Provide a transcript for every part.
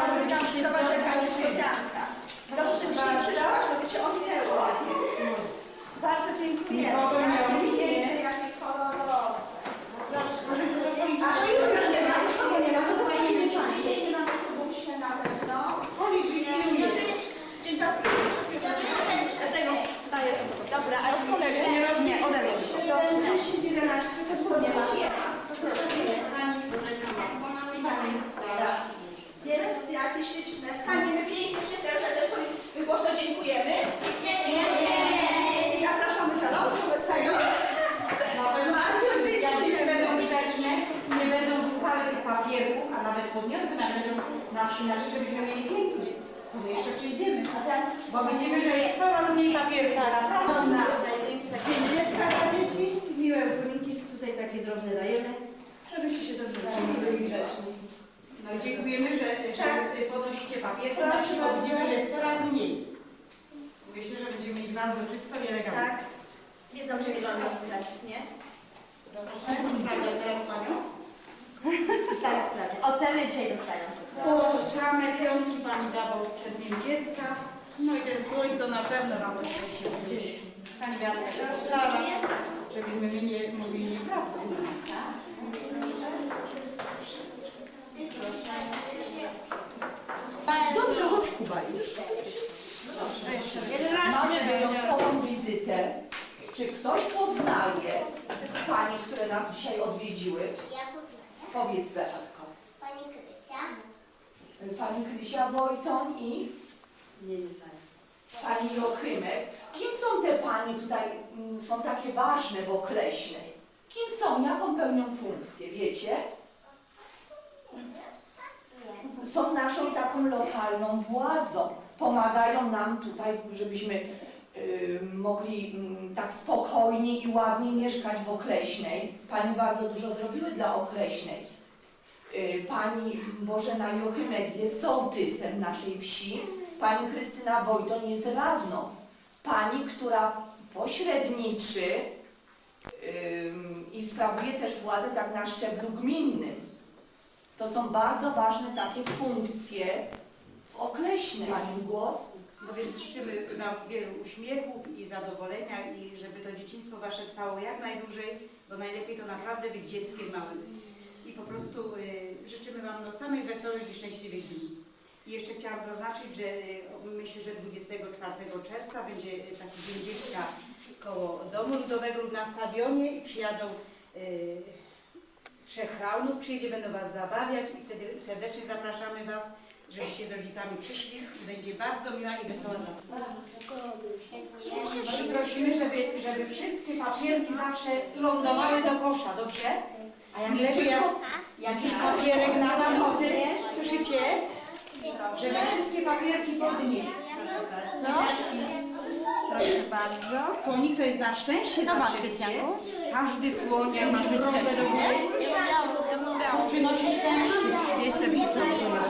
Chciałabym się podniosę należą na wsi na rzecz, żebyśmy mieli klientów. No Może jeszcze przyjdziemy, bo będziemy, że jest coraz mniej papierka, tak naprawdę. Na dzień dziecka dla dzieci, miłe ogólniki, tutaj takie drobne dajemy, żebyście się dobrze tak. czuli i grzeczni. No i dziękujemy, że, że tak. podnosicie papier, to nasi będziemy, że jest coraz mniej. Myślę, że będziemy mieć bardzo czysto i elegancko. Tak. Wiedzą, że nie wolno rzucać, nie? Proszę. Dzisiaj dostają. To same piątki Pani da, bo przed nim dziecka. No i ten słoń to na pewno nam to się gdzieś. Pani Beatka się postara, żebyśmy my nie mówili nieprawdy. Dobrze, chodź Kuba już. Mamy wyjątkową wizytę. Czy ktoś poznaje Pani, które nas dzisiaj odwiedziły? Powiedz Beatko. Pani Krysia. Wojton i Nie, nie znają. Pani Jochymek. Kim są te Pani tutaj, mm, są takie ważne w Okreśnej? Kim są, jaką pełnią funkcję, wiecie? Są naszą taką lokalną władzą. Pomagają nam tutaj, żebyśmy y, mogli mm, tak spokojnie i ładnie mieszkać w Okreśnej. Pani bardzo dużo zrobiły dla Okreśnej. Y, Pani Bożena Jochymek jest sołtysem naszej wsi. Pani Krystyna Wojton jest radną. Pani, która pośredniczy i sprawuje też władzę tak na szczeblu gminnym. To są bardzo ważne takie funkcje w Okleśnej. Pani głos? No więc życzymy nam wielu uśmiechów i zadowolenia i żeby to dzieciństwo Wasze trwało jak najdłużej, bo najlepiej to naprawdę być dzieckiem małym. I po prostu y, życzymy Wam no, samych wesołych i szczęśliwych dni. I jeszcze chciałam zaznaczyć, że y, myślę, że 24 czerwca będzie taki Dzień Dziecka koło Domu Ludowego na stadionie i przyjadą y, trzech raunów, przyjedzie, będą Was zabawiać i wtedy serdecznie zapraszamy Was, żebyście z rodzicami przyszli będzie bardzo miła i wesoła zabawa. Prosimy, żeby, żeby wszystkie papierki zawsze lądowały do kosza, dobrze? A jak leży jak, jakiś papierek na tam ocenie, słyszycie? Żeby wszystkie papierki podnieść. Proszę bardzo. Proszę bardzo. Słonik to jest na szczęście wiecie? Każdy słoń, jak ma trąbę do góry, przynosi szczęście. By się przesunął.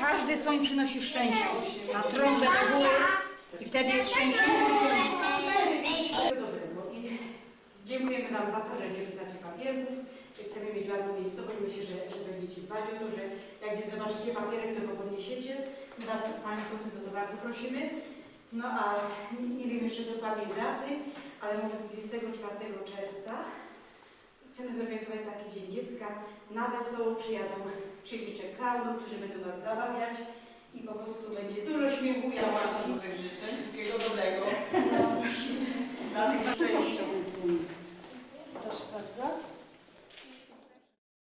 Każdy słoń przynosi szczęście. Ma trąbę do góry i wtedy jest szczęśliwy. Dziękujemy Wam za to, że nie rzucacie papierków. Chcemy mieć ładną miejscowość. Myślę, że, że będziecie dbać o to, że jak gdzie zobaczycie papierek, to go podniesiecie. Nas z Państwem za to bardzo prosimy. No a nie wiem jeszcze dokładnie daty, ale może 24 czerwca chcemy zorganizować taki dzień dziecka. Na wesoło przyjadą, przyjdzie czekalną, którzy będą nas zabawiać i po prostu będzie dużo śmiechu. Ja Wam życzeń, wszystkiego dobrego. No, Dla tych szczęścia.